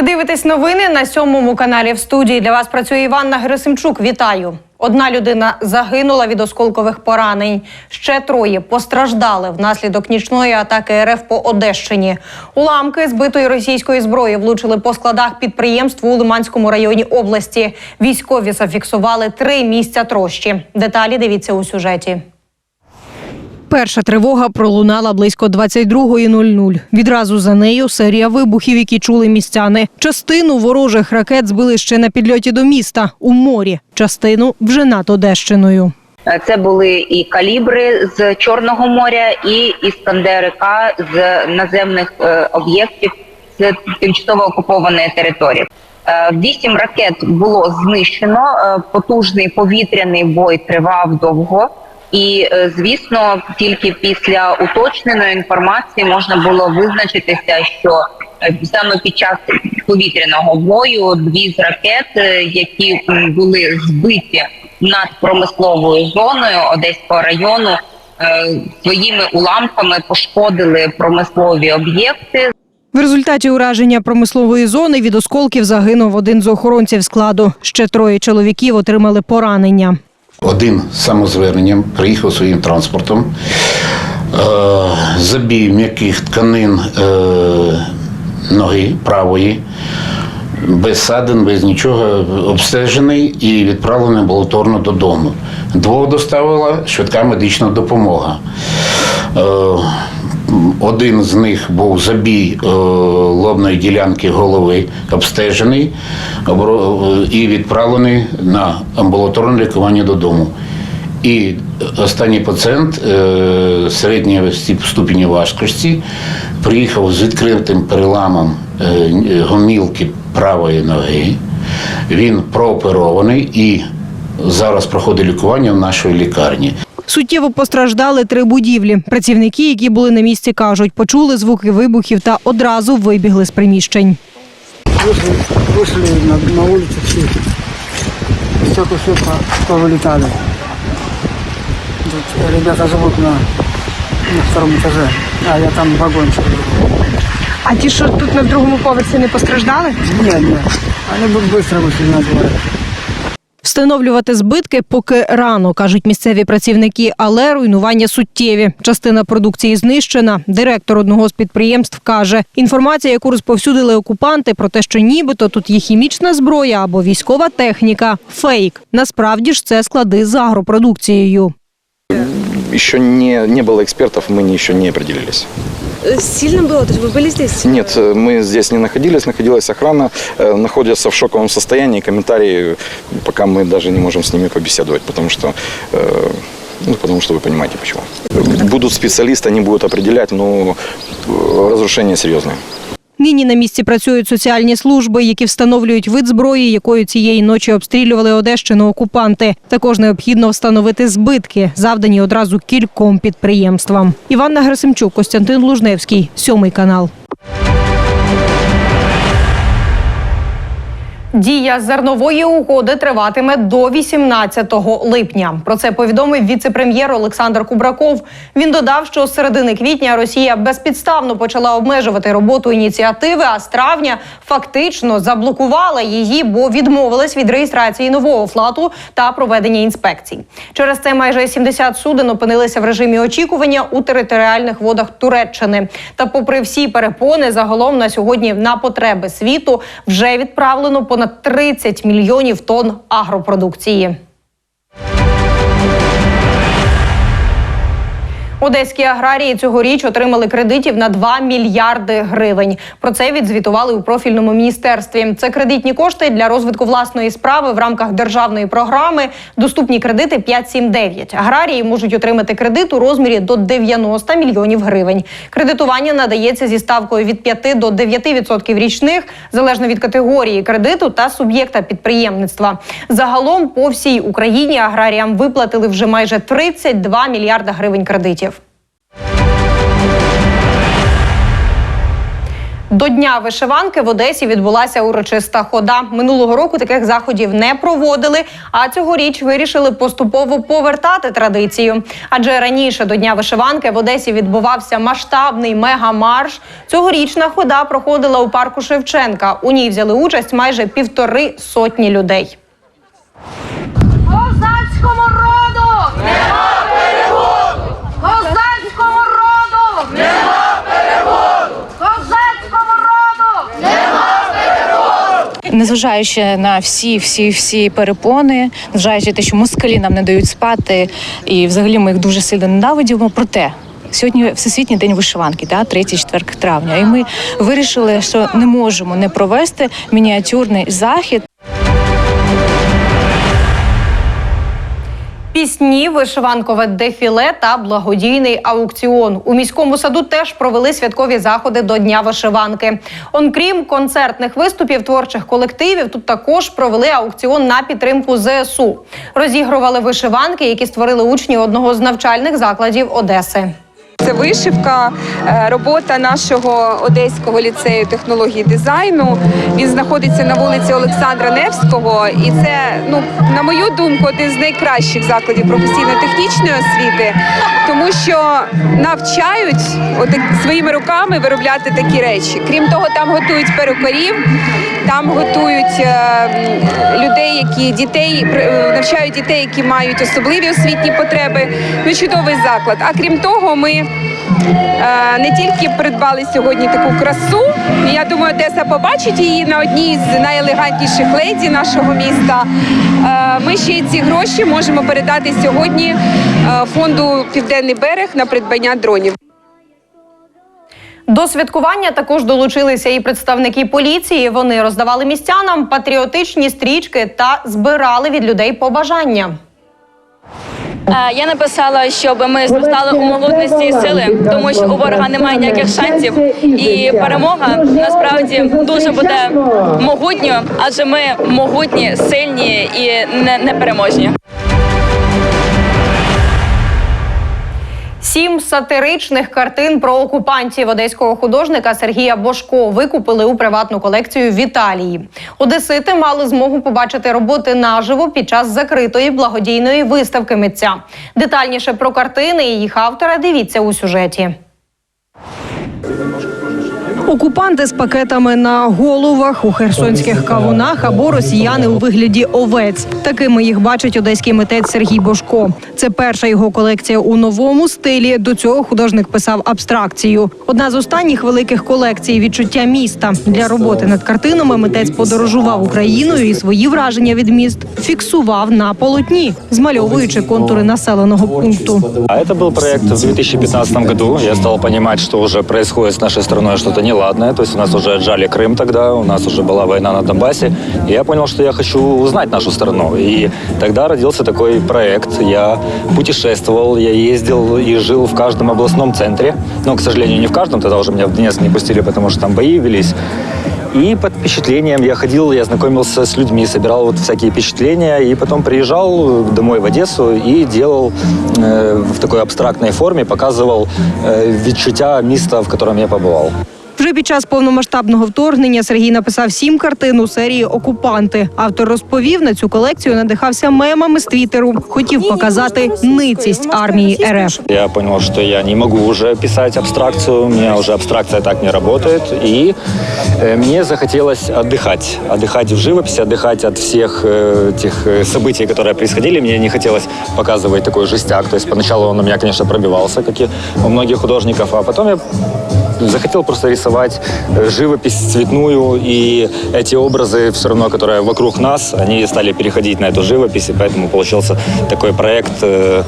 Ви дивитесь новини на сьомому каналі в студії. Для вас працює Іванна Герасимчук. Вітаю. Одна людина загинула від осколкових поранень. Ще троє постраждали внаслідок нічної атаки РФ по Одещині. Уламки збитої російської зброї влучили по складах підприємств у Лиманському районі області. Військові зафіксували три місця трощі. Деталі дивіться у сюжеті. Перша тривога пролунала близько 22.00. Відразу за нею серія вибухів, які чули містяни. Частину ворожих ракет збили ще на підльоті до міста у морі. Частину вже над Одещиною. Е, Це були і калібри з Чорного моря, і іскандери К з наземних е, об'єктів з тимчасово окупованої території. Е, Вісім ракет було знищено. Потужний повітряний бой тривав довго. І е, звісно, тільки після уточненої інформації можна було визначитися, що е, саме під час повітряного бою дві з ракет, е, які були збиті над промисловою зоною Одеського району, своїми уламками пошкодили промислові об'єкти. В результаті ураження промислової зони від осколків загинув один з охоронців складу. Ще троє чоловіків отримали поранення. Один самозверненням приїхав своїм транспортом, е, забій м'яких тканин е, ноги правої, без садин, без нічого, обстежений і відправлений амбулаторно додому. Двох доставила швидка медична допомога. Е, один з них був забій е, лобної ділянки голови, обстежений і відправлений на амбулаторне лікування додому. І останній пацієнт е, середньої ступені важкості приїхав з відкритим переламом е, гомілки правої ноги. Він прооперований і зараз проходить лікування в нашій лікарні. Суттєво постраждали три будівлі. Працівники, які були на місці, кажуть, почули звуки вибухів та одразу вибігли з приміщень. Вышли, вышли на, на улицу все. Стекла все по, повылетали. Тут ребята живут на, на втором этаже, а я там вагончик. А ті, що тут на другому поверсі не постраждали? Нет, нет. Они бы быстро вышли на двор. Встановлювати збитки поки рано, кажуть місцеві працівники, але руйнування суттєві. Частина продукції знищена. Директор одного з підприємств каже, інформація, яку розповсюдили окупанти, про те, що нібито тут є хімічна зброя або військова техніка фейк. Насправді ж це склади з агропродукцією. Еще не, не было экспертов, мы не- еще не определились. Сильно было? То есть вы были здесь? Нет, э, мы здесь не находились, находилась охрана, э, находятся в шоковом состоянии. Комментарии, пока мы даже не можем с ними побеседовать, потому что, э, ну, потому что вы понимаете почему. Будут специалисты, они будут определять, но э, разрушения серьезные. Нині на місці працюють соціальні служби, які встановлюють вид зброї, якою цієї ночі обстрілювали Одещину окупанти. Також необхідно встановити збитки, завдані одразу кільком підприємствам. Іванна Грасимчук, Костянтин Лужневський, сьомий канал. Дія зернової угоди триватиме до 18 липня. Про це повідомив віце-прем'єр Олександр Кубраков. Він додав, що з середини квітня Росія безпідставно почала обмежувати роботу ініціативи, а з травня фактично заблокувала її, бо відмовилась від реєстрації нового флату та проведення інспекцій. Через це майже 70 суден опинилися в режимі очікування у територіальних водах Туреччини. Та, попри всі перепони, загалом на сьогодні на потреби світу вже відправлено понад 30 мільйонів тонн агропродукції. Одеські аграрії цьогоріч отримали кредитів на 2 мільярди гривень. Про це відзвітували у профільному міністерстві. Це кредитні кошти для розвитку власної справи в рамках державної програми. Доступні кредити 579. Аграрії можуть отримати кредит у розмірі до 90 мільйонів гривень. Кредитування надається зі ставкою від 5 до 9% річних, залежно від категорії кредиту та суб'єкта підприємництва. Загалом по всій Україні аграріям виплатили вже майже 32 мільярда гривень кредитів. До Дня вишиванки в Одесі відбулася урочиста хода. Минулого року таких заходів не проводили, а цьогоріч вирішили поступово повертати традицію. Адже раніше до Дня вишиванки в Одесі відбувався масштабний мегамарш. Цьогорічна хода проходила у парку Шевченка. У ній взяли участь майже півтори сотні людей. Незважаючи на всі, всі, всі перепони, незважаючи на те, що москалі нам не дають спати, і взагалі ми їх дуже сильно ненавидимо. Проте сьогодні всесвітній день вишиванки, да, 3-4 травня. І ми вирішили, що не можемо не провести мініатюрний захід. Пісні, вишиванкове дефіле та благодійний аукціон. У міському саду теж провели святкові заходи до Дня вишиванки. Окрім концертних виступів творчих колективів, тут також провели аукціон на підтримку ЗСУ. Розігрували вишиванки, які створили учні одного з навчальних закладів Одеси. Це вишивка, е, робота нашого одеського ліцею технології дизайну. Він знаходиться на вулиці Олександра Невського, і це, ну на мою думку, один з найкращих закладів професійно-технічної освіти, тому що навчають отак, своїми руками виробляти такі речі. Крім того, там готують перукарів, там готують е, м, людей, які дітей е, навчають дітей, які мають особливі освітні потреби. Ну чудовий заклад. А крім того, ми е, не тільки придбали сьогодні таку красу. Я думаю, Одеса побачить її на одній з найелегантніших леді нашого міста. Е, Ми ще ці гроші можемо передати сьогодні фонду Південний берег на придбання дронів. До святкування також долучилися і представники поліції. Вони роздавали містянам патріотичні стрічки та збирали від людей побажання. Е, Я написала, щоб ми зростали у могутності і сили, тому що у ворога немає ніяких шансів, і перемога насправді дуже буде могутньою, адже ми могутні, сильні і не- непереможні. Сім сатиричних картин про окупантів одеського художника Сергія Бошко викупили у приватну колекцію в Італії. Одесити мали змогу побачити роботи наживо під час закритої благодійної виставки митця. Детальніше про картини і їх автора дивіться у сюжеті. Окупанти з пакетами на головах у херсонських кавунах або росіяни у вигляді овець. Такими їх бачить одеський митець Сергій Бошко. Це перша його колекція у новому стилі. До цього художник писав абстракцію. Одна з останніх великих колекцій відчуття міста. Для роботи над картинами митець подорожував Україною і свої враження від міст фіксував на полотні, змальовуючи контури населеного пункту. А это был проект в 2015 году. Я стал понимать, что уже происходит с нашей страной что-то неладное. То есть у нас уже отжали Крым тогда, у нас уже была война на Донбассе. И я понял, что я хочу узнать нашу страну. И тогда родился такой проект. Я путешествовал, я ездил и жил в каждом областном центре. Но, к сожалению, не в каждом. Тогда уже меня в Донецк не пустили, потому что там бои велись. И под впечатлением я ходил, я знакомился с людьми, собирал вот всякие впечатления, и потом приезжал домой в Одессу и делал э, в такой абстрактной форме, показывал э, відчуття міста, в котором я побывал. Вже під час повномасштабного вторгнення Сергій написав сім картин у серії Окупанти. Автор розповів, на цю колекцію надихався мемами з твіттеру. Хотів показати ницість армії РФ. Я понял, что я не могу уже писать абстракцию, у меня уже абстракция так не работает, и э, мне захотелось отдыхать, отдыхать в живописи, отдыхать от всех э, тех э, событий, которые происходили. Мне не хотелось показывать такой жестяк, то есть поначалу он у меня, конечно, пробивался, как и у многих художников, а потом я захотел просто рисовать э, живопись цветную, и эти образы все равно, которые вокруг нас, они стали переходить на эту живопись, и поэтому получился такой проект э,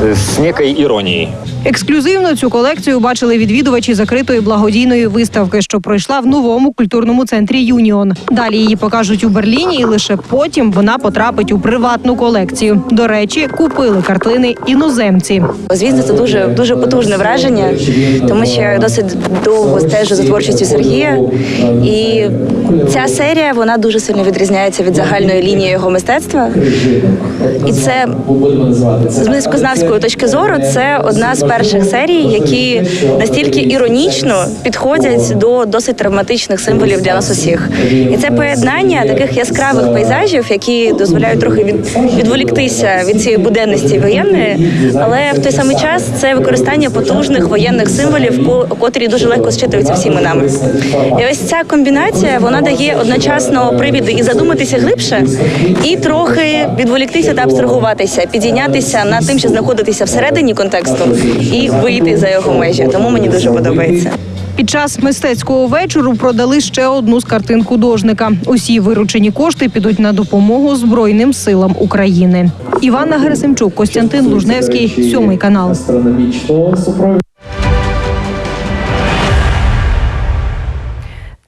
э, с некой иронией. Ексклюзивно цю колекцію бачили відвідувачі закритої благодійної виставки, що пройшла в новому культурному центрі Юніон. Далі її покажуть у Берліні, і лише потім вона потрапить у приватну колекцію. До речі, купили картини іноземці. Звісно, це дуже дуже потужне враження, тому що я досить довго стежу за творчістю Сергія. І ця серія вона дуже сильно відрізняється від загальної лінії його мистецтва. І це з мистецькознавської точки зору це одна з перших серій, які настільки іронічно підходять до досить травматичних символів для нас усіх. І це поєднання таких яскравих пейзажів, які дозволяють трохи від, відволіктися від цієї буденності воєнної, але в той самий час це використання потужних воєнних символів, котрі дуже легко зчитуються всіми нами. І ось ця комбінація вона дає одночасно привіди і задуматися глибше, і трохи відволіктися та абстрагуватися, підійнятися над тим, що знаходитися всередині контексту, і вийти за його межі. Тому мені дуже подобається. Під час мистецького вечору продали ще одну з картин художника. Усі виручені кошти підуть на допомогу Збройним силам України. Іванна Герасимчук, Костянтин Лужневський, сьомий канал.